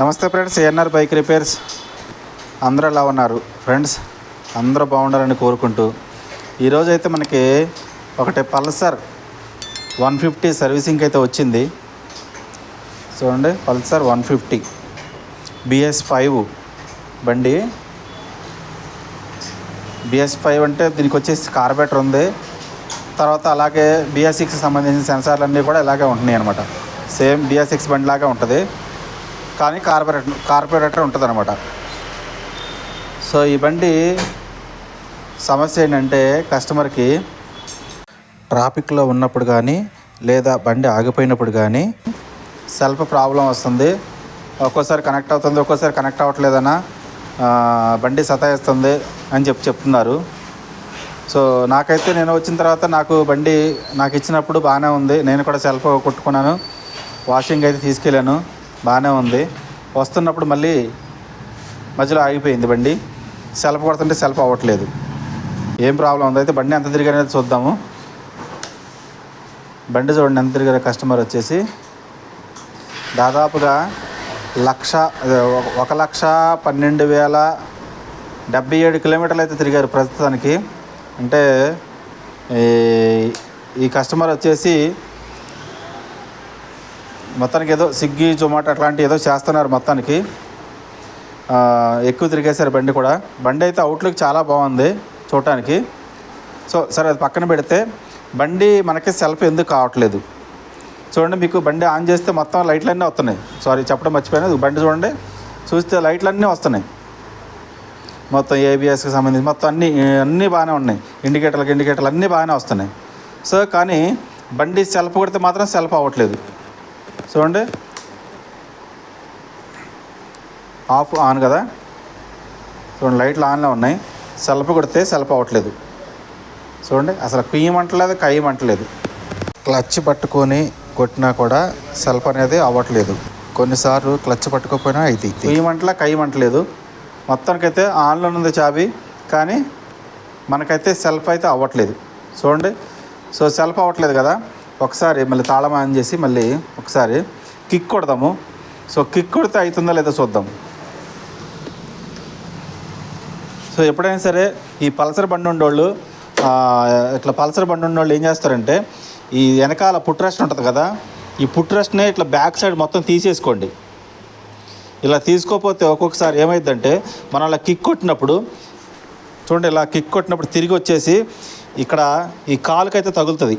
నమస్తే friends ANR bike repairs. అందరూ ఎలా ఉన్నారు. ఫ్రెండ్స్ అందరూ బాగుండాలని కోరుకుంటూ ఈరోజు అయితే మనకి ఒకటి పల్సర్ వన్ ఫిఫ్టీ సర్వీసింగ్ అయితే వచ్చింది. చూడండి Pulsar one fifty BS five బండి. బిఎస్ ఫైవ్ అంటే దీనికి వచ్చేసి కార్బేటర్ ఉంది. తర్వాత అలాగే బిఎస్ సిక్స్ సంబంధించిన సెన్సార్లు అన్నీ కూడా ఇలాగే ఉంటున్నాయి అనమాట సేమ్ బిఎస్ సిక్స్ బండి లాగా ఉంటుంది. కానీ కార్పొరేటర్ కార్పొరేటర్ ఉంటుంది అనమాట సో ఈ బండి సమస్య ఏంటంటే కస్టమర్కి ట్రాఫిక్లో ఉన్నప్పుడు కానీ లేదా బండి ఆగిపోయినప్పుడు కానీ సెల్ఫ్ ప్రాబ్లం వస్తుంది. ఒక్కోసారి కనెక్ట్ అవుతుంది ఒక్కోసారి కనెక్ట్ అవ్వట్లేదన్నా బండి సతాయిస్తుంది అని చెప్పి చెప్తున్నారు. సో నాకైతే నేను వచ్చిన తర్వాత నాకు బండి నాకు ఇచ్చినప్పుడు బాగానే ఉంది. నేను కూడా సెల్ఫ్ కొట్టుకున్నాను. వాషింగ్ అయితే తీసుకెళ్ళాను. బాగానే ఉంది. వస్తున్నప్పుడు మళ్ళీ మధ్యలో ఆగిపోయింది బండి. సెల్ఫ్ కొడుతుంటే సెల్ఫ్ అవ్వట్లేదు. ఏం ప్రాబ్లం ఉంది? అయితే బండి ఎంత తిరిగానేది చూద్దాము. బండి చూడండి ఎంత తిరిగారు కస్టమర్ వచ్చేసి. దాదాపుగా లక్ష ఒక- లక్ష పన్నెండు వేల డెబ్బై ఏడు కిలోమీటర్లు అయితే తిరిగారు ప్రస్తుతానికి. అంటే ఈ- ఈ కస్టమర్ వచ్చేసి మొత్తానికి ఏదో స్విగ్గీ జొమాటో అట్లాంటి ఏదో చేస్తున్నారు మొత్తానికి. ఎక్కువ తిరిగేశారు బండి కూడా. బండి అయితే అవుట్లుక్ చాలా బాగుంది చూడటానికి. సో సరే అది పక్కన పెడితే బండి మనకి సెల్ఫ్ ఎందుకు కావట్లేదు? చూడండి మీకు బండి ఆన్ చేస్తే మొత్తం లైట్లన్నీ వస్తున్నాయి. సారీ చెప్పడం మర్చిపోయాను. బండి చూడండి. చూస్తే లైట్లన్నీ వస్తున్నాయి. మొత్తం ఏబిఎస్కి సంబంధించి మొత్తం అన్నీ అన్నీ బాగానే ఉన్నాయి. ఇండికేటర్లకు ఇండికేటర్లు అన్నీ బాగానే వస్తున్నాయి. సో కానీ బండి సెల్ఫ్ కొడితే మాత్రం సెల్ఫ్ అవ్వట్లేదు. చూడండి. ఆఫ్ ఆన్ కదా? చూడండి లైట్లు ఆన్లో ఉన్నాయి. సెల్ఫ్ కొడితే సెల్ఫ్ అవ్వట్లేదు. చూడండి అసలు కుయ్యమంటలేదు కయ్యమంటలేదు క్లచ్ పట్టుకొని కొట్టినా కూడా సెల్ఫ్ అనేది అవ్వట్లేదు. కొన్నిసార్లు క్లచ్ పట్టుకోకపోయినా అయితే కుయ్యమంటలా కయ్యమంటలేదు మొత్తానికైతే ఆన్లో ఉంది చాబీ కానీ మనకైతే సెల్ఫ్ అయితే అవ్వట్లేదు. చూడండి సో సెల్ఫ్ అవ్వట్లేదు కదా? ఒకసారి మళ్ళీ తాళం ఆన్ చేసి మళ్ళీ ఒకసారి కిక్ కొడదాము. సో కిక్ కొడితే అవుతుందో లేదో చూద్దాం. సో ఎప్పుడైనా సరే ఈ పల్సర్ బండి ఉండేవాళ్ళు ఇట్లా పల్సర్ బండి ఉండేవాళ్ళు ఏం చేస్తారంటే ఈ వెనకాల పుట్ రెస్ట్ ఉంటుంది కదా ఈ పుట్ రెస్ట్నే ఇట్లా బ్యాక్ సైడ్ మొత్తం తీసేసుకోండి. ఇలా తీసుకోకపోతే ఒక్కొక్కసారి ఏమైందంటే మనం అలా కిక్ కొట్టినప్పుడు చూడండి ఇలా కిక్ కొట్టినప్పుడు తిరిగి వచ్చేసి ఇక్కడ ఈ కాలుకైతే తగులుతుంది.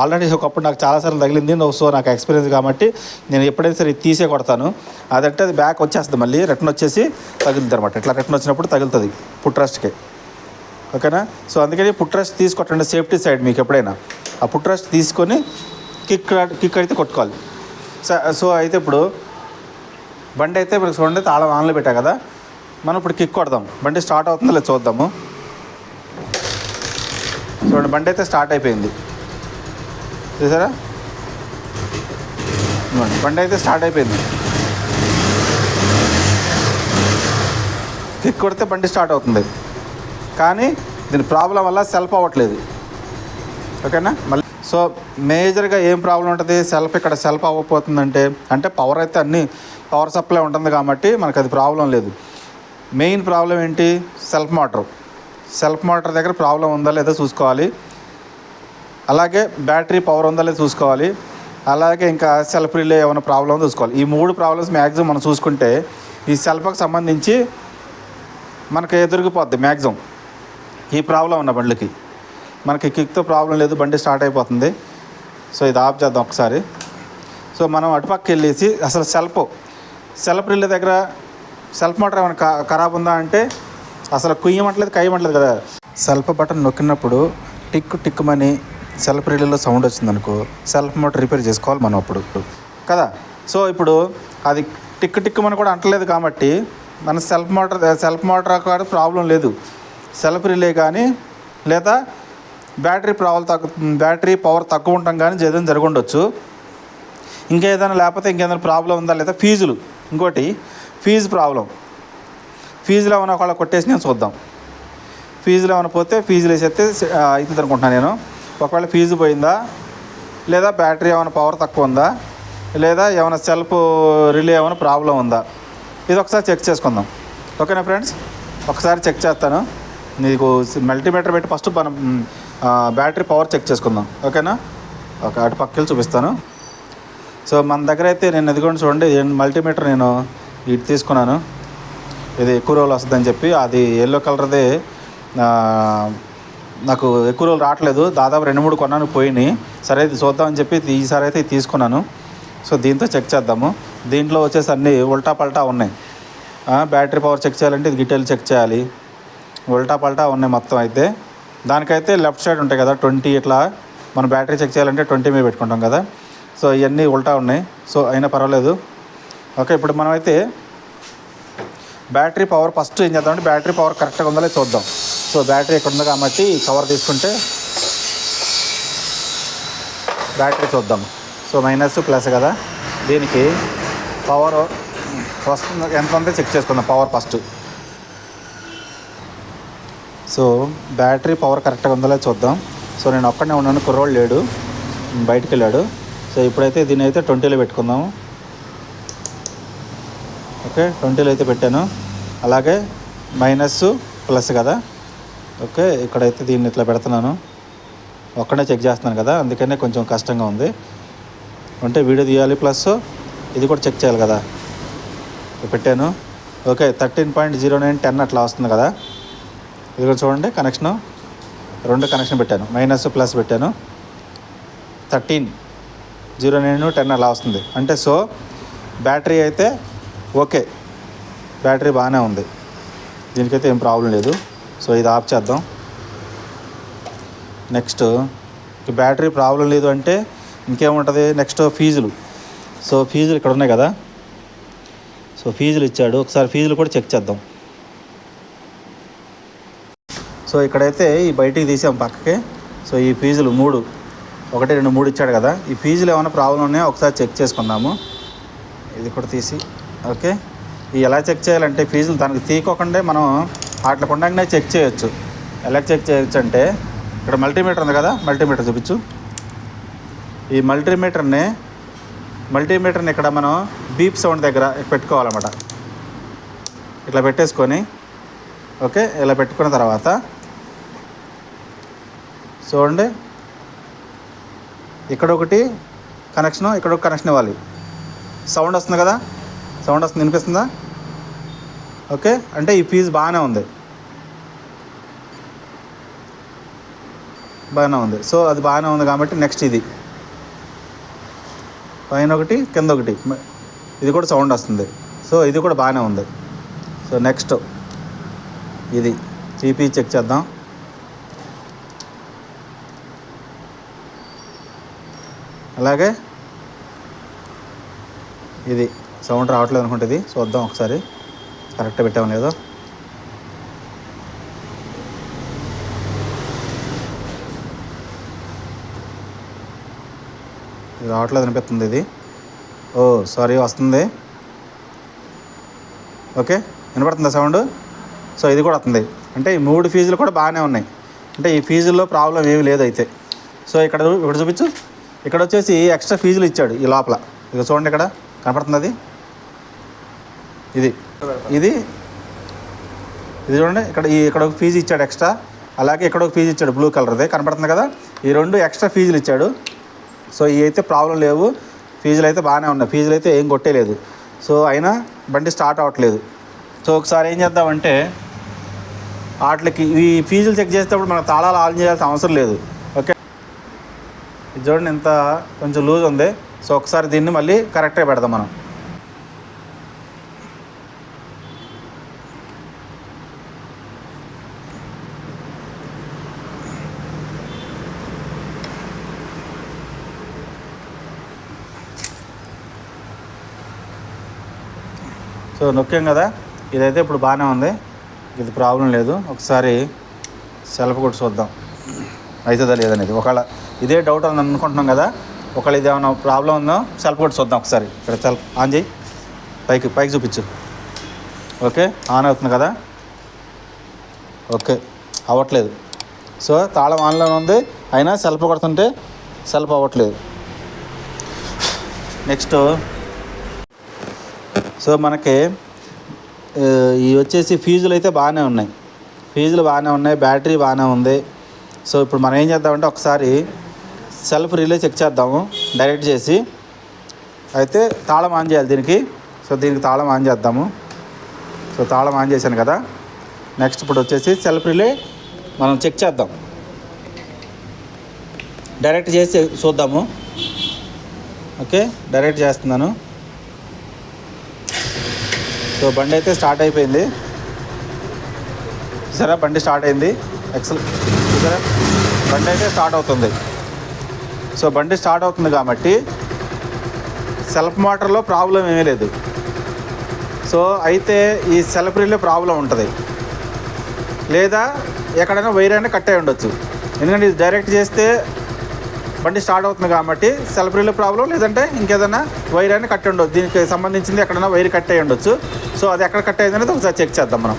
ఆల్రెడీ ఒకప్పుడు నాకు చాలాసార్లు తగిలింది సో నాకు ఎక్స్పీరియన్స్ కాబట్టి నేను ఎప్పుడైనా సరే తీసే కొడతాను. అదంటే అది బ్యాక్ వచ్చేస్తుంది మళ్ళీ రిటర్న్ వచ్చేసి తగులుతుంది అనమాట ఇట్లా రిటర్న్ వచ్చినప్పుడు తగులుతుంది పుట్రస్ట్కి ఓకేనా? సో అందుకని పుట్రస్ట్ తీసుకొట్టండి సేఫ్టీ సైడ్ మీకు ఎప్పుడైనా. ఆ పుట్రస్ట్ తీసుకొని కిక్ కిక్ అయితే కొట్టుకోవాలి. సో సో అయితే ఇప్పుడు బండి అయితే ఇప్పుడు చూడండి తాళం ఆన్లో పెట్టా కదా. మనం ఇప్పుడు కిక్ కొడదాం. బండి స్టార్ట్ అవుతుందో లేదు చూద్దాము. చూడండి బండి అయితే స్టార్ట్ అయిపోయింది. చూసారా? బండి అయితే స్టార్ట్ అయిపోయింది. కిక్ కొడితే బండి స్టార్ట్ అవుతుంది. కానీ దీని ప్రాబ్లం వల్ల సెల్ఫ్ అవ్వట్లేదు. ఓకేనా? మళ్ళీ సో మేజర్గా ఏం ప్రాబ్లం ఉంటుంది? సెల్ఫ్ ఇక్కడ సెల్ఫ్ అవ్వకపోతుందంటే అంటే పవర్ అయితే అన్ని పవర్ సప్లై ఉంటుంది కాబట్టి మనకు అది ప్రాబ్లం లేదు. మెయిన్ ప్రాబ్లం ఏంటి? Self motor. సెల్ఫ్ మోటార్ దగ్గర ప్రాబ్లం ఉందా లేదా చూసుకోవాలి. అలాగే బ్యాటరీ పవర్ ఉందా లేదో చూసుకోవాలి. అలాగే ఇంకా సెల్ఫ్ రిలే ఏమైనా ప్రాబ్లం చూసుకోవాలి. ఈ మూడు ప్రాబ్లమ్స్ మ్యాక్సిమం మనం చూసుకుంటే ఈ సెల్ఫ్కి సంబంధించి మనకి ఎదురుకుపోద్ది మ్యాక్సిమం ఈ ప్రాబ్లం ఉన్న బండ్లకి. మనకి కిక్తో ప్రాబ్లం లేదు బండి స్టార్ట్ అయిపోతుంది. సో ఇది ఆఫ్ చేద్దాం ఒకసారి. సో మనం అటుపక్క వెళ్ళేసి అసలు సెల్ఫ్ సెల్ఫ్ రిలే దగ్గర సెల్ఫ్ మోటార్ ఏమైనా ఖరాబ్ ఉందా అంటే అసలు కుయ్యమంటలేదు కయ్యమంటలేదు కదా. సెల్ఫ్ బటన్ నొక్కినప్పుడు టిక్ టిక్కుమని సెల్ఫ్ రిలేలో సౌండ్ వచ్చిందనుకో సెల్ఫ్ మోటార్ రిపేర్ చేసుకోవాలి మనం అప్పుడు. కదా? సో ఇప్పుడు అది టిక్ టిక్కుమని కూడా అంటలేదు కాబట్టి మన సెల్ఫ్ మోటార్ సెల్ఫ్ మోటార్ కూడా ప్రాబ్లం లేదు. సెల్ఫ్ రిలే కానీ లేదా బ్యాటరీ ప్రాబ్లం తగ్గు బ్యాటరీ పవర్ తక్కువ ఉండటం కానీ ఏదైనా జరిగి ఇంకా ఏదైనా లేకపోతే ఇంకేదైనా ప్రాబ్లం ఉందా లేదా? ఫీజులు. ఇంకోటి ఫీజు ప్రాబ్లం. ఫీజులు ఏమైనా ఒకవేళ కొట్టేసి నేను చూద్దాం. ఫీజులు ఏమైనా పోతే ఫీజులు వేసేస్తే అవుతుంది అనుకుంటున్నాను నేను. ఒకవేళ ఫీజు పోయిందా? లేదా బ్యాటరీ ఏమైనా పవర్ తక్కువ ఉందా? లేదా ఏమైనా సెల్ఫ్ రిలే ఏమైనా ప్రాబ్లం ఉందా? ఇది ఒకసారి చెక్ చేసుకుందాం. ఓకేనా ఫ్రెండ్స్? ఒకసారి చెక్ చేస్తాను. నీకు మల్టీమీటర్ పెట్టి ఫస్ట్ మనం బ్యాటరీ పవర్ చెక్ చేసుకుందాం. ఓకేనా? ఒక అటు పక్కలు చూపిస్తాను. సో మన దగ్గర అయితే నేను ఎదుగుండి చూడండి మల్టీమీటర్ నేను ఇటు తీసుకున్నాను. ఇది ఎక్కువ రోజులు వస్తుందని చెప్పి అది ఎల్లో కలర్ది నాకు ఎక్కువ రోజులు రావట్లేదు. దాదాపు రెండు మూడు కొన్నాను పోయినాయి. సరే ఇది చూద్దామని చెప్పి ఈసారి అయితే తీసుకున్నాను. సో దీంతో చెక్ చేద్దాము. దీంట్లో వచ్చేసి అన్నీ ఉల్టా పల్టా ఉన్నాయి. బ్యాటరీ పవర్ చెక్ చేయాలంటే ఇది గిటెల్ చెక్ చేయాలి. ఉల్టా పల్టా ఉన్నాయి మొత్తం అయితే. దానికైతే లెఫ్ట్ సైడ్ ఉంటాయి కదా ట్వంటీ ఇట్లా. మన బ్యాటరీ చెక్ చేయాలంటే ట్వంటీ మీద పెట్టుకుంటాం కదా. సో ఇవన్నీ ఉల్టా ఉన్నాయి. సో అయినా పర్వాలేదు. ఓకే ఇప్పుడు మనమైతే బ్యాటరీ పవర్ ఫస్ట్ ఏం చేద్దామంటే బ్యాటరీ పవర్ కరెక్ట్గా ఉందో చూద్దాం. సో బ్యాటరీ ఇక్కడ ఉంది కాబట్టి కవర్ తీసుకుంటే బ్యాటరీ చూద్దాం. సో మైనస్ ప్లస్ కదా. దీనికి పవర్ వస్తుంది ఎంత ఉందో? చెక్ చేసుకుందాం. Power first. So battery power కరెక్ట్గా ఉందో చూద్దాం. సో నేను ఒక్కడనే ఉన్నాను. కుర్రోడు లేడు. బయటికి వెళ్ళాడు. సో ఇప్పుడైతే దీని అయితే ట్వంటీలో పెట్టుకుందాము. ఓకే ట్వంటీలో అయితే పెట్టాను. అలాగే మైనస్ ప్లస్ కదా. ఓకే ఇక్కడైతే దీన్ని ఇట్లా పెడుతున్నాను. ఒక్కడే చెక్ చేస్తున్నాను కదా అందుకనే కొంచెం కష్టంగా ఉంది. అంటే వీడియో తీయాలి ప్లస్ ఇది కూడా చెక్ చేయాలి కదా. పెట్టాను. Okay thirteen point zero nine ten అట్లా వస్తుంది కదా. ఇది కూడా చూడండి కనెక్షను రెండు కనెక్షన్ పెట్టాను. మైనస్ ప్లస్ పెట్టాను. థర్టీన్ జీరో నైన్ టెన్ అలా వస్తుంది. అంటే సో బ్యాటరీ అయితే ఓకే. బ్యాటరీ బాగానే ఉంది. దీనికైతే ఏం ప్రాబ్లం లేదు. సో ఇది ఆఫ్ చేద్దాం. నెక్స్ట్ బ్యాటరీ ప్రాబ్లం లేదు అంటే ఇంకేముంటుంది? నెక్స్ట్ ఫీజులు. సో ఫీజులు ఇక్కడ ఉన్నాయి కదా. సో ఫీజులు ఇచ్చాడు. ఒకసారి ఫీజులు కూడా చెక్ చేద్దాం. సో ఇక్కడైతే ఈ బయటికి తీసాం పక్కకి. సో ఈ ఫీజులు మూడు. ఒకటి రెండు మూడు ఇచ్చాడు కదా. ఈ ఫీజులు ఏమైనా ప్రాబ్లం ఉన్నాయో? ఒకసారి చెక్ చేసుకుందాము. ఇది కూడా తీసి. ఓకే. ఈ ఎలా చెక్ చేయాలంటే ఫీజులు దానికి తీయకోకుండా మనం వాటి కొండగానే చెక్ చేయొచ్చు. ఎలా చెక్ చేయొచ్చు అంటే ఇక్కడ మల్టీమీటర్ ఉంది కదా మల్టీమీటర్ చూపించు. ఈ మల్టీమీటర్ని మల్టీమీటర్ని ఇక్కడ మనం బీప్ సౌండ్ దగ్గర పెట్టుకోవాలన్నమాట. ఇట్లా పెట్టేసుకొని ఓకే ఇలా పెట్టుకున్న తర్వాత చూడండి. ఇక్కడ ఒకటి కనెక్షన్ ఇక్కడ ఒక కనెక్షన్ ఇవ్వాలి. సౌండ్ వస్తుంది కదా? సౌండ్ వస్తుంది వినిపిస్తుందా? ఓకే? అంటే ఈ ఫీజు బాగానే ఉంది. బాగానే ఉంది. సో అది బాగానే ఉంది కాబట్టి నెక్స్ట్ ఇది. పైన ఒకటి కింద ఒకటి. ఇది కూడా సౌండ్ వస్తుంది. సో ఇది కూడా బాగానే ఉంది. సో నెక్స్ట్ ఇది. ఈపీ చెక్ చేద్దాం. అలాగే ఇది. సౌండ్ రావట్లేదు అనుకుంటుంది చూద్దాం ఒకసారి. కరెక్ట్ పెట్టాం లేదో ఇది రావట్లేదు అనిపిస్తుంది ఇది. ఓ సారీ వస్తుంది. ఓకే వినపడుతుందా సౌండ్? సో ఇది కూడా వస్తుంది. అంటే ఈ మూడు ఫీజులు కూడా బాగానే ఉన్నాయి. అంటే ఈ ఫీజుల్లో ప్రాబ్లం ఏమీ లేదు అయితే. సో ఇక్కడ చూ- ఇక్కడ చూపించు. ఇక్కడ వచ్చేసి ఎక్స్ట్రా ఫీజులు ఇచ్చాడు ఈ లోపల. ఇక చూడండి ఇక్కడ. కనపడుతుంది అది? ఇది. ఇది. ఇది చూడండి ఇక్కడ ఈ ఇక్కడ ఒక ఫీజు ఇచ్చాడు ఎక్స్ట్రా అలాగే ఇక్కడ ఒక ఫీజు ఇచ్చాడు బ్లూ కలర్ది కనపడుతుంది కదా? ఈ రెండు ఎక్స్ట్రా ఫీజులు ఇచ్చాడు. సో ఇవి అయితే ప్రాబ్లం లేవు. ఫీజులు అయితే బాగానే ఉన్నాయి. ఫీజులు అయితే ఏం కొట్టేలేదు. సో అయినా బండి స్టార్ట్ అవ్వట్లేదు. సో ఒకసారి ఏం చేద్దామంటే వాటికి ఈ ఫీజులు చెక్ చేసేటప్పుడు మనం తాళాలు ఆన్ చేయాల్సిన అవసరం లేదు. ఓకే ఇది చూడండి ఇంత కొంచెం లూజ్ ఉంది. సో ఒకసారి దీన్ని మళ్ళీ కరెక్ట్గా పెడదాం మనం. సో నొక్కాం కదా ఇదైతే ఇప్పుడు బాగానే ఉంది. ఇది ప్రాబ్లం లేదు. ఒకసారి సెల్ఫ్ కూడా చూద్దాం. అవుతుందా లేదనేది ఒకవేళ ఇదే డౌట్ అని అనుకుంటున్నాం కదా ఒకవేళ ఇది ఏమైనా ప్రాబ్లం ఉందో సెల్ఫ్ కూడా చూద్దాం ఒకసారి. ఇక్కడ సెల్ఫ్ ఆన్ చేయి. పైకి పైకి చూపించు. ఓకే? ఆన్ అవుతుంది కదా? ఓకే. అవ్వట్లేదు. సో తాళం ఆన్లో ఉంది. అయినా సెల్ఫ్ కొడుతుంటే సెల్ఫ్ అవ్వట్లేదు. నెక్స్ట్ సో మనకి ఇవి వచ్చేసి ఫీజులు అయితే బాగానే ఉన్నాయి. ఫీజులు బాగానే ఉన్నాయి బ్యాటరీ బాగానే ఉంది. సో ఇప్పుడు మనం ఏం చేద్దామంటే ఒకసారి సెల్ఫ్ రిలే చెక్ చేద్దాము డైరెక్ట్ చేసి. అయితే తాళం ఆన్ చేయాలి దీనికి. సో దీనికి తాళం ఆన్ చేద్దాము. సో తాళం ఆన్ చేశాను కదా. నెక్స్ట్ ఇప్పుడు వచ్చేసి సెల్ఫ్ రిలే మనం చెక్ చేద్దాం. డైరెక్ట్ చేసి చూద్దాము. ఓకే డైరెక్ట్ చేస్తున్నాను. సో బండి అయితే స్టార్ట్ అయిపోయింది. సరే బండి స్టార్ట్ అయింది. ఎక్సల్ సరే బండి అయితే స్టార్ట్ అవుతుంది. సో బండి స్టార్ట్ అవుతుంది కాబట్టి సెల్ఫ్ మోటార్లో ప్రాబ్లం ఏమీ లేదు. సో అయితే ఈ సెల్ఫ్ ప్రాబ్లం ఉంటుంది. లేదా ఎక్కడైనా వైర్ అయినా కట్ అయి ఉండొచ్చు. ఎందుకంటే ఇది డైరెక్ట్ చేస్తే బండి స్టార్ట్ అవుతుంది కాబట్టి సెల్ఫ్ రిలే ప్రాబ్లం లేదంటే ఇంకేదైనా వైర్ అయినా కట్టి ఉండొచ్చు. దీనికి సంబంధించింది ఎక్కడైనా వైర్ కట్ అయ్యి ఉండొచ్చు. సో అది ఎక్కడ కట్ అయింది అనేది ఒకసారి చెక్ చేద్దాం మనం.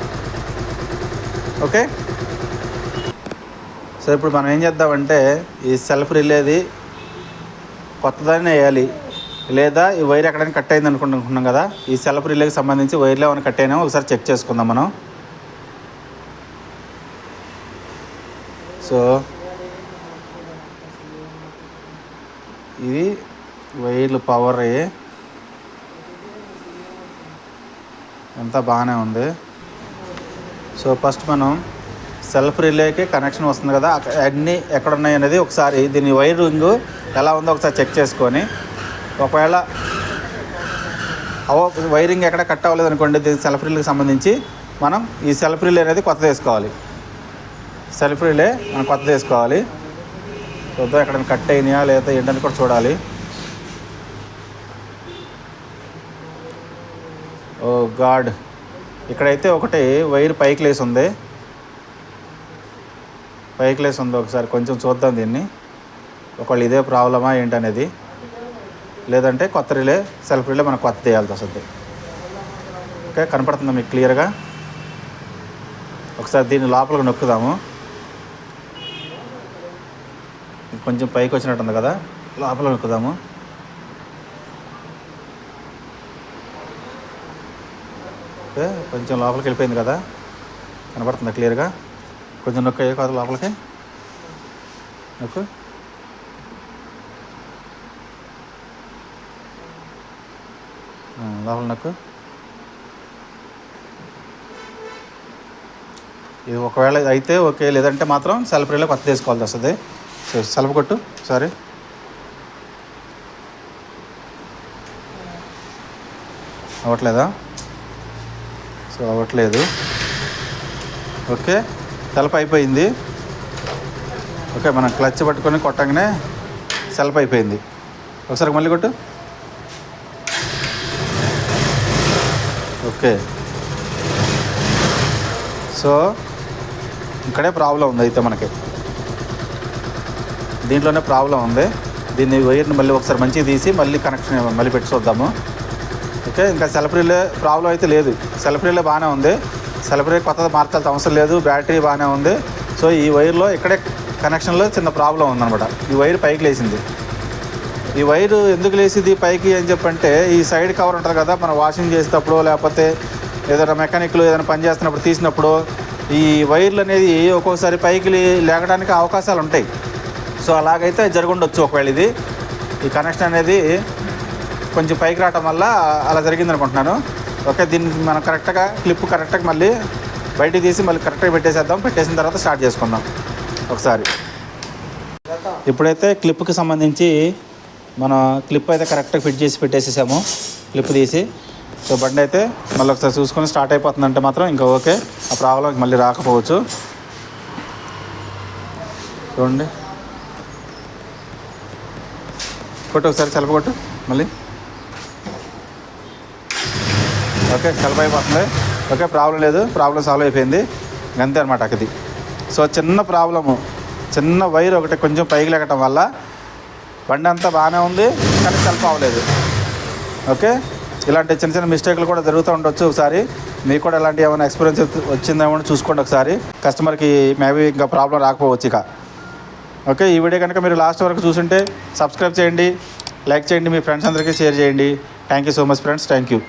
ఓకే? సో ఇప్పుడు మనం ఏం చేద్దామంటే ఈ సెల్ఫ్ రిలేది కొత్తదాన్ని వేయాలి. లేదా ఈ వైర్ ఎక్కడైనా కట్ అయింది అనుకుంటున్నాం కదా ఈ సెల్ఫ్ రిలేకి సంబంధించి వైర్లు ఏమైనా కట్ అయినా ఒకసారి చెక్ చేసుకుందాం మనం. సో ఇది వైర్లు పవర్ అంతా బాగానే ఉంది. సో ఫస్ట్ మనం సెల్ఫ్ రిలేకి కనెక్షన్ వస్తుంది కదా అన్నీ ఎక్కడ ఉన్నాయి అనేది ఒకసారి దీని వైరింగ్ ఎలా ఉందో ఒకసారి చెక్ చేసుకొని ఒకవేళ అవో వైరింగ్ ఎక్కడ కట్ అవ్వలేదు అనుకోండి దీని సెల్ఫ్ రిలేకి సంబంధించి మనం ఈ సెల్ఫ్ రిలే అనేది కొత్త తీసుకోవాలి సెల్ఫ్ రిలే మనం కొత్త తీసుకోవాలి చూద్దాం ఎక్కడైనా కట్ అయినాయా లేదా ఏంటని కూడా చూడాలి. Oh god. ఇక్కడైతే ఒకటి వైర్ పైకి లేసి ఉంది. పైకి లేసి ఉంది ఒకసారి. కొంచెం చూద్దాం దీన్ని. ఒకవేళ ఇదే ప్రాబ్లమా ఏంటనేది. లేదంటే కొత్త రిలే సెల్ఫ్ రిలే మనం కొత్త వేయాల్సి వస్తుంది. ఓకే కనపడుతుందా మీకు క్లియర్గా? ఒకసారి దీన్ని లోపలికి నొక్కుదాము ఇది కొంచెం పైకి వచ్చినట్టుంది కదా లోపల నొక్కుదాము. ఓకే కొంచెం లోపలికి వెళ్ళిపోయింది కదా కనపడుతుందా క్లియర్గా? కొంచెం నొక్క కాదు లోపలికి. నొక్కు. లోపల నొక్కు. ఇది ఒకవేళ అయితే ఓకే లేదంటే మాత్రం సెల్ఫ్రీలో కొత్త తీసుకోవాల్సి వస్తుంది. సో సెలవు కొట్టు సారీ అవ్వట్లేదా? సో అవ్వట్లేదు. ఓకే సెల్ఫ్ అయిపోయింది. ఓకే మనం క్లచ్ పట్టుకొని కొట్టంగానే సెల్ఫ్ అయిపోయింది. ఒకసారి మళ్ళీ కొట్టు. ఓకే సో ఇక్కడే ప్రాబ్లం ఉంది అయితే మనకి. దీంట్లోనే ప్రాబ్లం ఉంది. దీన్ని వైర్ని మళ్ళీ ఒకసారి మంచిగా తీసి మళ్ళీ కనెక్షన్ మళ్ళీ పెట్టి చూద్దాము ఓకే ఇంకా సెల్ఫ్రీలే ప్రాబ్లం అయితే లేదు. సెల్ఫ్ బాగానే ఉంది. సెల్ఫ్ రిలే కొత్తది మార్చాల్సిన అవసరం లేదు. బ్యాటరీ బాగానే ఉంది. సో ఈ వైర్లో ఇక్కడే కనెక్షన్లో చిన్న ప్రాబ్లం ఉందన్నమాట. ఈ వైర్ పైకి లేచింది. ఈ వైరు ఎందుకు లేచింది పైకి అని చెప్పంటే ఈ సైడ్ కవర్ ఉంటుంది కదా మనం వాషింగ్ చేసేటప్పుడు లేకపోతే ఏదైనా మెకానిక్లు ఏదైనా పని చేస్తున్నప్పుడు తీసినప్పుడు ఈ వైర్లు అనేది ఒక్కోసారి పైకి లేగడానికి అవకాశాలు ఉంటాయి. సో అలాగైతే జరుగుండొచ్చు ఒకవేళ ఇది. ఈ కనెక్షన్ అనేది కొంచెం పైకి రావటం వల్ల అలా జరిగింది అనుకుంటున్నాను ఓకే దీన్ని మనం కరెక్ట్గా క్లిప్ కరెక్ట్గా మళ్ళీ బయటికి తీసి మళ్ళీ కరెక్ట్గా పెట్టేసేద్దాం. పెట్టేసిన తర్వాత స్టార్ట్ చేసుకుందాం. ఒకసారి. ఇప్పుడైతే క్లిప్కి సంబంధించి మన క్లిప్ అయితే కరెక్ట్గా ఫిట్ చేసి పెట్టేసేసాము. క్లిప్ తీసి. సో బండి అయితే మళ్ళీ ఒకసారి చూసుకొని స్టార్ట్ అయిపోతుందంటే మాత్రం ఇంకా ఓకే. ఆ ప్రాబ్లం మళ్ళీ రాకపోవచ్చు. చూడండి. కొట్టు ఒకసారి సెల్ఫ్ కొట్టు మళ్ళీ. ఓకే సెల్ఫ్ అయిపోతుంది. ఓకే ప్రాబ్లం లేదు ప్రాబ్లం సాల్వ్ అయిపోయింది. అంతే అనమాట అది సో చిన్న ప్రాబ్లము చిన్న వైర్ ఒకటి కొంచెం పైకి లెగటం వల్ల బండి అంతా బాగానే ఉంది కానీ సెల్ఫ్ అవ్వలేదు. ఓకే? ఇలాంటి చిన్న చిన్న మిస్టేక్లు కూడా జరుగుతూ ఉండొచ్చు ఒకసారి. మీకు కూడా ఇలాంటి ఏమైనా ఎక్స్పీరియన్స్ వచ్చిందేమో చూసుకోండి ఒకసారి. కస్టమర్కి మేబీ ఇంకా ప్రాబ్లం రాకపోవచ్చు ఇక. ఓకే ఈ వీడియో కనుక మీరు లాస్ట్ వరకు చూసుంటే సబ్స్క్రైబ్ చేయండి లైక్ చేయండి మీ ఫ్రెండ్స్ అందరికీ షేర్ చేయండి. Thank you so much friends thank you